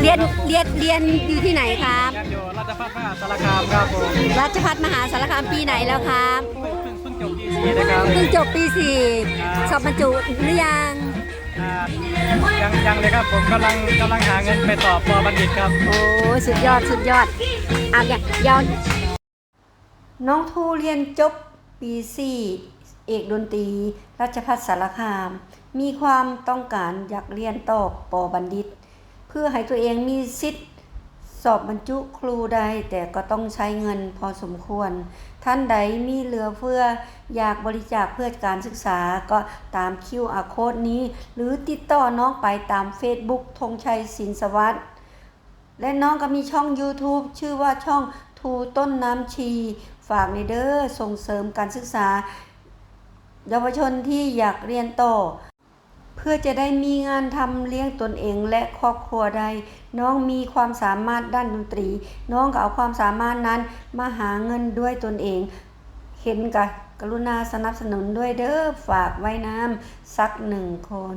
เรียนเรียนเรียนอยู่ที่ไหนครับยังอยู่ราชภัฏมหาสารคามครับผมราชพัฒมหาสารคามปีไหนแล้วครับเพิ่งเพิ่งเพิ่งจบปีสี่นะครับเพิ่งจบปีสี่สอบบรรจุหรือยังอ่ายังยังเลยครับผมกำลังกำลังหาเงินไปต่อปอบัณฑิตครับ โอ้สุดยอดสุดยอดอะอย่าเดี๋ยวน้องทูเรียนจบปีสี่เอกดนตรีราชพัฒสารคาม มีความต้องการอยากเรียนต่อปอบัณฑิตเพื่อให้ตัวเองมีสิทธิ์สอบบรรจุครูได้แต่ก็ต้องใช้เงินพอสมควร ท่านใดมีเหลือเฟืออยากบริจาคเพื่อการศึกษาก็ตาม QR code นี้ หรือติดต่อน้องไปตาม Facebook ธงชัยสินสวัสด์และน้องก็มีช่อง YouTube ชื่อว่าช่องทูต้นน้ำชี ฝากในเดอ้อส่งเสริมการศึกษา เยาวชนที่อยากเรียนต่อ พื่อจะได้มีงานทำเลี้ยงตนเองและครอบครัวได้ น้องมีความสามารถด้านดนตรี น้องก็เอาความสามารถนั้นมาหาเงินด้วยตนเอง เห็นกะกรุณาสนับสนุนด้วยเด้อฝากไว้น้ำสักหนึ่งคน